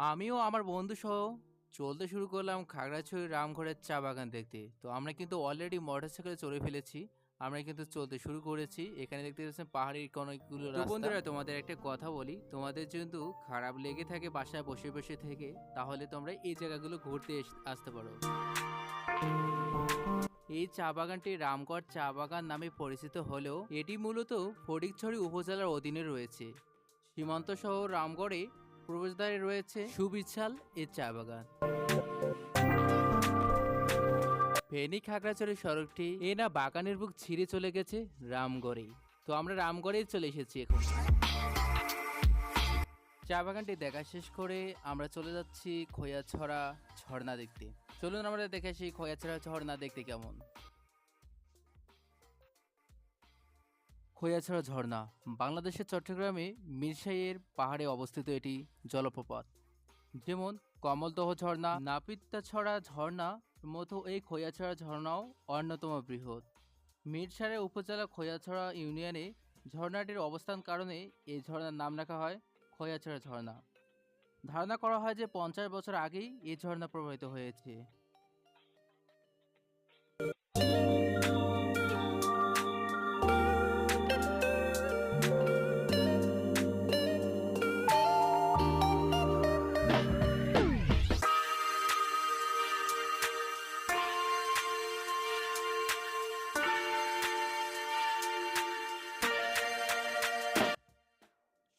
আমিও আমার বন্ধু সহ চলতে শুরু করলাম খাগড়াছড়ি রামঘরের চা বাগান দেখতে। তো আমরা কিন্তু অলরেডি মোটরসাইকেলে চলে ফেলেছি। আমরা কিন্তু চলতে শুরু করেছি। এখানে দেখতে পাচ্ছেন পাহাড়ি অনেকগুলো বন্ধুরা তোমাদের একটা কথা বলি। তোমাদের কিন্তু খারাপ লেগে থাকে বাসায় বসে বসে থেকে তাহলে তোমরা এই জায়গাগুলো ঘুরতে এস- আসতে পারো। এই চা বাগানটি রামগড় চা বাগান নামে পরিচিত হলেও এটি মূলত ফটিকছড়ি উপজেলার অধীনে রয়েছে। সীমান্ত শহর রামগড়ে প্রবেশদ্বারে রয়েছে সুবিশাল এই চা বাগান। ফেনী খাগড়াছড়ি সড়কটি এ না বাগানের বুক ছিঁড়ে চলে গেছে রামগড়ে। তো আমরা রামগড়েই চলে এসেছি এখন। চা বাগানটি দেখা শেষ করে আমরা চলে যাচ্ছি খৈয়াছড়া ঝর্ণা দেখতে। চলুন আমরা দেখে আসি খৈয়াছড়া ঝর্ণা দেখতে কেমন। খৈয়াছড়া ঝর্ণা। বাংলাদেশের চট্টগ্রামে মিরসাইয়ের পাহাড়ে অবস্থিত এটি জলপ্রপাত। যেমন, কমলদহ ঝর্ণা নাপিতাছড়া ঝর্ণা মতো এই খৈয়াছড়া ঝর্ণাও অন্যতম বৃহৎ। মিরসারে উপজেলা খৈয়াছড়া ইউনিয়নে ঝর্ণাটির অবস্থান কারণে এই ঝর্ণার নাম রাখা হয় খৈয়াছড়া ঝর্ণা। ধারণা করা হয় যে পঞ্চাশ বছর আগেই এই ঝর্ণা প্রবাহিত হয়েছে।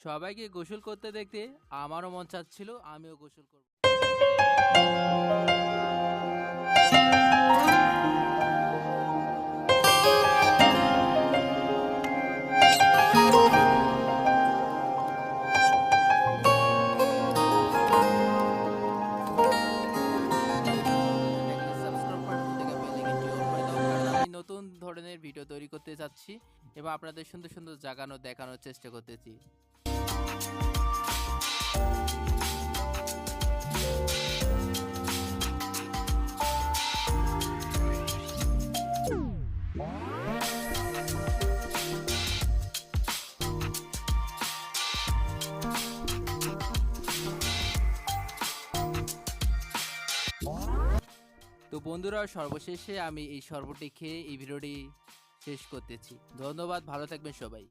সবাইকে গোসল করতে দেখতে আমারও মন চাচ্ছিল আমিও গোসল করব। নতুন ধরনের ভিডিও তৈরি করতে চাচ্ছি এবং আপনাদের সুন্দর সুন্দর জাগানো দেখানোর চেষ্টা করতেছি। তো বন্ধুরা, সর্বশেষে আমি এই শরবতটি খেয়ে এই ভিডিওটি শেষ করতেছি। ধন্যবাদ, ভালো থাকবেন সবাই।